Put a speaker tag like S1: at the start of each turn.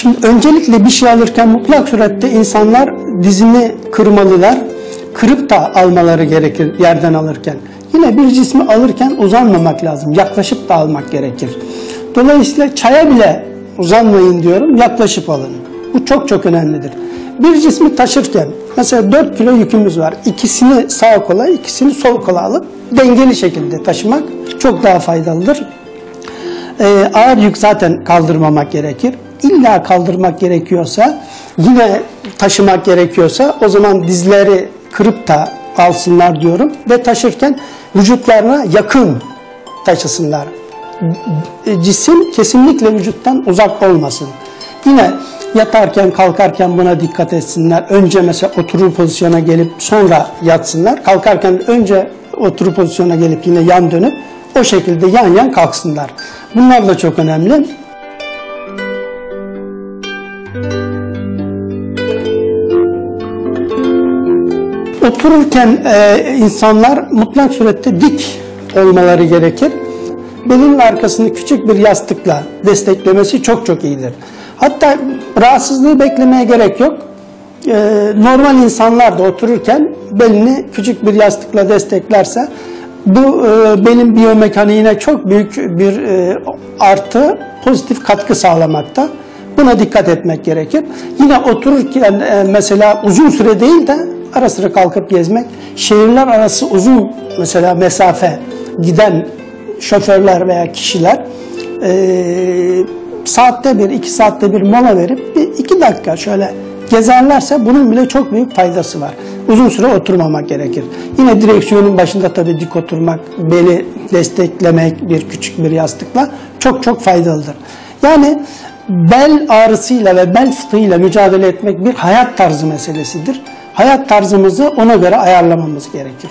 S1: Şimdi öncelikle bir şey alırken mutlak surette insanlar dizini kırmalılar. Kırıp da almaları gerekir yerden alırken. Yine bir cismi alırken uzanmamak lazım. Yaklaşıp da almak gerekir. Dolayısıyla çaya bile uzanmayın diyorum. Yaklaşıp alın. Bu çok çok önemlidir. Bir cismi taşırken mesela 4 kilo yükümüz var. İkisini sağ kola, ikisini sol kola alıp dengeli şekilde taşımak çok daha faydalıdır. Ee, ağır yük zaten kaldırmamak gerekir. İlla kaldırmak gerekiyorsa, yine taşımak gerekiyorsa o zaman dizleri kırıp da alsınlar diyorum ve taşırken vücutlarına yakın taşısınlar. Cisim kesinlikle vücuttan uzak olmasın. Yine yatarken kalkarken buna dikkat etsinler. Önce mesela oturur pozisyona gelip sonra yatsınlar. Kalkarken önce oturur pozisyona gelip yine yan dönüp o şekilde yan yan kalksınlar. Bunlar da çok önemli. Otururken e, insanlar mutlak surette dik olmaları gerekir. Belin arkasını küçük bir yastıkla desteklemesi çok çok iyidir. Hatta rahatsızlığı beklemeye gerek yok. E, normal insanlar da otururken belini küçük bir yastıkla desteklerse bu e, benim biyomekaniğine çok büyük bir e, artı, pozitif katkı sağlamakta. Buna dikkat etmek gerekir. Yine otururken e, mesela uzun süre değil de ara sıra kalkıp gezmek, şehirler arası uzun mesela mesafe giden şoförler veya kişiler e, saatte bir, iki saatte bir mola verip bir iki dakika şöyle gezerlerse bunun bile çok büyük faydası var. Uzun süre oturmamak gerekir. Yine direksiyonun başında tabii dik oturmak, beli desteklemek bir küçük bir yastıkla çok çok faydalıdır. Yani bel ağrısıyla ve bel fıtığıyla mücadele etmek bir hayat tarzı meselesidir. Hayat tarzımızı ona göre ayarlamamız gerekir.